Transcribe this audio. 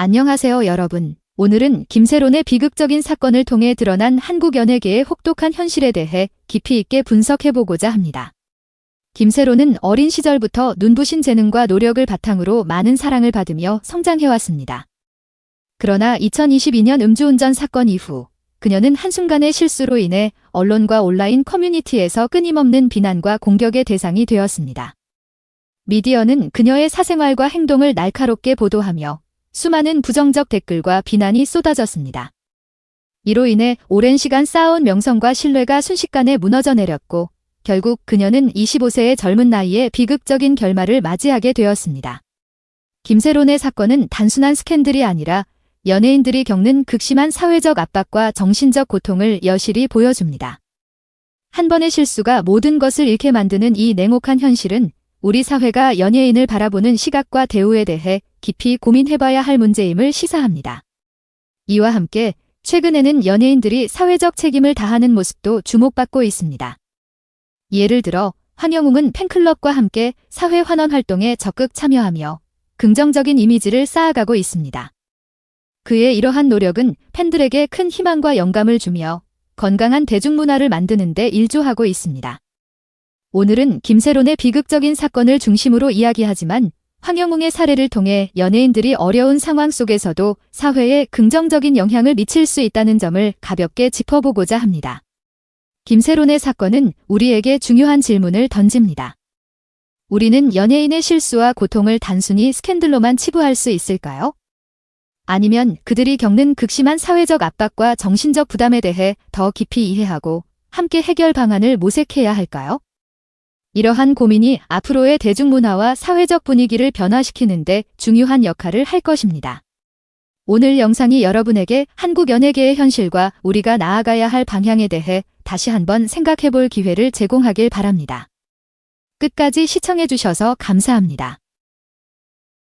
안녕하세요, 여러분. 오늘은 김세론의 비극적인 사건을 통해 드러난 한국 연예계의 혹독한 현실에 대해 깊이 있게 분석해보고자 합니다. 김세론은 어린 시절부터 눈부신 재능과 노력을 바탕으로 많은 사랑을 받으며 성장해왔습니다. 그러나 2022년 음주운전 사건 이후 그녀는 한순간의 실수로 인해 언론과 온라인 커뮤니티에서 끊임없는 비난과 공격의 대상이 되었습니다. 미디어는 그녀의 사생활과 행동을 날카롭게 보도하며 수많은 부정적 댓글과 비난이 쏟아졌습니다. 이로 인해 오랜 시간 쌓아온 명성과 신뢰가 순식간에 무너져 내렸고 결국 그녀는 25세의 젊은 나이에 비극적인 결말을 맞이하게 되었습니다. 김세론의 사건은 단순한 스캔들이 아니라 연예인들이 겪는 극심한 사회적 압박과 정신적 고통을 여실히 보여줍니다. 한 번의 실수가 모든 것을 잃게 만드는 이 냉혹한 현실은 우리 사회가 연예인을 바라보는 시각과 대우에 대해 깊이 고민해봐야 할 문제임을 시사합니다. 이와 함께 최근에는 연예인들이 사회적 책임을 다하는 모습도 주목받고 있습니다. 예를 들어 황영웅은 팬클럽과 함께 사회 환원 활동에 적극 참여하며 긍정적인 이미지를 쌓아가고 있습니다. 그의 이러한 노력은 팬들에게 큰 희망과 영감을 주며 건강한 대중문화를 만드는 데 일조하고 있습니다. 오늘은 김세론의 비극적인 사건을 중심으로 이야기하지만 황영웅의 사례를 통해 연예인들이 어려운 상황 속에서도 사회에 긍정적인 영향을 미칠 수 있다는 점을 가볍게 짚어보고자 합니다. 김세론의 사건은 우리에게 중요한 질문을 던집니다. 우리는 연예인의 실수와 고통을 단순히 스캔들로만 치부할 수 있을까요? 아니면 그들이 겪는 극심한 사회적 압박과 정신적 부담에 대해 더 깊이 이해하고 함께 해결 방안을 모색해야 할까요? 이러한 고민이 앞으로의 대중문화와 사회적 분위기를 변화시키는데 중요한 역할을 할 것입니다. 오늘 영상이 여러분에게 한국 연예계의 현실과 우리가 나아가야 할 방향에 대해 다시 한번 생각해 볼 기회를 제공하길 바랍니다. 끝까지 시청해 주셔서 감사합니다.